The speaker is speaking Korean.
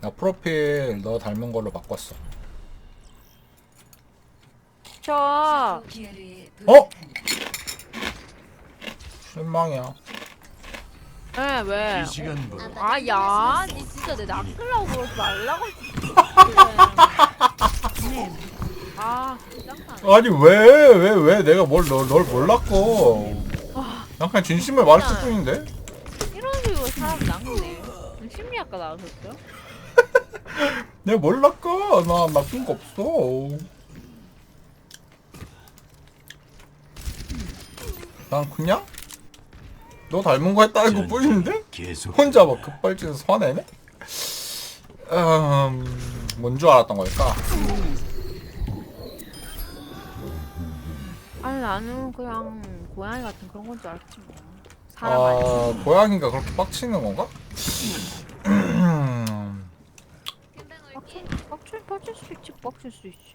나 프로필 너 닮은 걸로 바꿨어. 저 어? 실망이야. 네, 왜? 이 시간부로 아, 야, 니 진짜 내 낚으려고 그러지 말라고. 아, 짱나. 아니 왜 왜 왜 내가 뭘널 몰랐고? 난 그냥 진심을 말했을 뿐인데. 이런 식으로 사람 낚네. 심리학과 나오셨죠? 내가 뭘 낚아? 나 낚은 거 없어. 난 그냥 너 닮은 거 했다는 것 뿐인데 계속 혼자 뭐 급발진해서 화내네? 음, 뭔줄 알았던 걸까? 아니, 나는 그냥 고양이 같은 그런 건 줄 알았지 뭐. 사람 아니 아, 고양이가 그렇게 빡치는 건가? 빡칠, 빡칠, 빡칠 수 있지, 빡칠 수 있지.